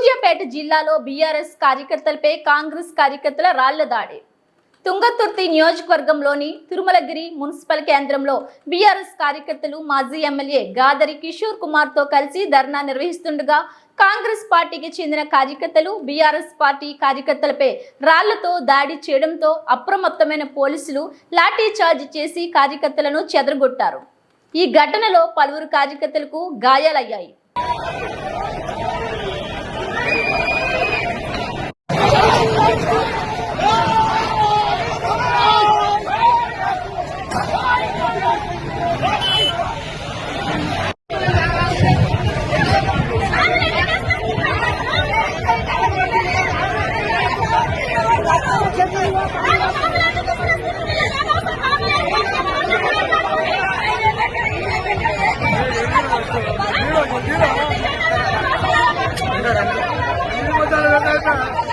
సూర్యాపేట జిల్లాలో బీఆర్ఎస్ కార్యకర్తలపై కాంగ్రెస్ కార్యకర్తల రాళ్ళ దాడి. తుంగతుర్తి నియోజకవర్గంలోని తిరుమలగిరి మున్సిపల్ కేంద్రంలో బీఆర్ఎస్ కార్యకర్తలు మాజీ ఎమ్మెల్యే గాదరి కిషోర్ కుమార్తో కలిసి ధర్నా నిర్వహిస్తుండగా కాంగ్రెస్ పార్టీకి చెందిన కార్యకర్తలు బీఆర్ఎస్ పార్టీ కార్యకర్తలపై రాళ్ళతో దాడి చేయడంతో అప్రమత్తమైన పోలీసులు లాఠీ చార్జ్ చేసి కార్యకర్తలను చెదరగొట్టారు. ఈ ఘటనలో పలువురు కార్యకర్తలకు గాయాలయ్యాయి. 在咱们这，你如果在那边待。